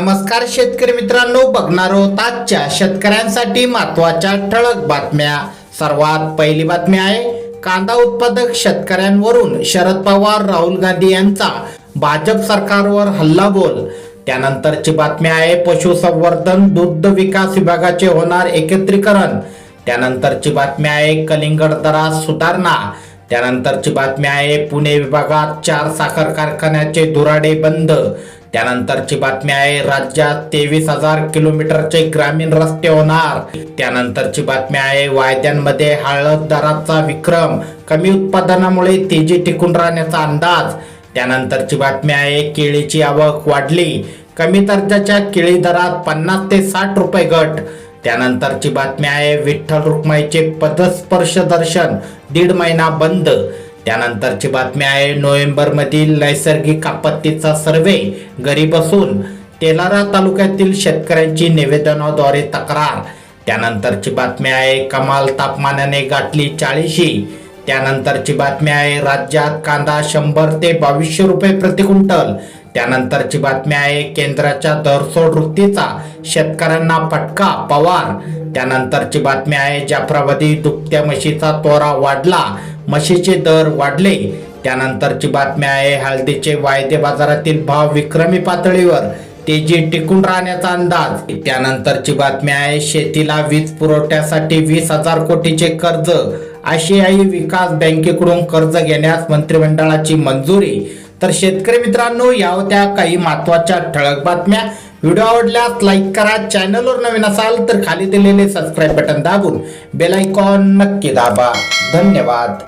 नमस्कार शेतकरी मित्रांनो बघणार आहोत आजच्या शेतकऱ्यांसाठी महत्त्वाच्या ठळक बातम्या. सर्वात पहिली बातमी आहे कांदा उत्पादक शेतकऱ्यांवरून शरद पवार राहुल गांधी यांचा भाजप सरकारवर हल्लाबोल. त्यानंतरची बातमी आहे पशुसंवर्धन दुग्ध विकास विभागाचे होणार एकत्रीकरण. त्यानंतरची बातमी आहे कलिंगड दरात सुधारणा. त्यानंतरची बातमी आहे पुणे विभागात चार साखर कारखान्याचे दुराडे बंद. त्यानंतरची बातमी आहे राज्यात तेवीस हजार किलोमीटरचे ग्रामीण रस्ते होणार. त्यानंतरची बातमी आहे वायद्यांमध्ये हळद दराचा विक्रम. कमी उत्पादनामुळे तेजी टिकून राहण्याचा अंदाज. त्यानंतरची बातमी आहे केळीची आवक वाढली. कमी दर्जाच्या केळी दरात पन्नास ते साठ रुपये घट त्यानंतरची बातमी आहे विठ्ठल रुक्माईचे पदस्पर्श दर्शन दीड महिना बंद. त्यानंतरची बातमी आहे नोव्हेंबरमधील नैसर्गिक आपत्तीचा सर्वे घरी बसून तेलारा तालुक्यातील शेतकऱ्यांची निवेदनाद्वारे तक्रार. त्यानंतरची बातमी आहे कमाल तापमानाने गाठली चाळीशी. त्यानंतरची बातमी आहे राज्यात कांदा शंभर ते बावीसशे रुपये प्रति क्विंटल. त्यानंतरची बातमी आहे केंद्राच्या दरसोड वृत्तीचा शेतकऱ्यांना फटका पवार. त्यानंतरची बातमी आहे जाफराबादी दुभत्या म्हशीचा तोरा वाढला म्हशीचे दर वाढले. त्यानंतरची बातमी आहे हळदीचे वायदे बाजारातील भाव विक्रमी पातळीवर तेजी टिकून राहण्याचा अंदाज. त्यानंतरची बातमी आहे शेतीला वीज पुरवठ्यासाठी वीस हजार कोटीचे कर्ज. आशियाई विकास बँकेकडून कर्ज घेण्यास मंत्रिमंडळाची मंजुरी. तर शेतकरी मित्रांनो या होत्या काही महत्त्वाच्या ठळक बातम्या. व्हिडिओ आवडल्यास लाईक करा. चॅनलवर नवीन असाल तर खाली दिलेले सबस्क्राईब बटन दाबून बेल आयकॉन नक्की दाबा. धन्यवाद.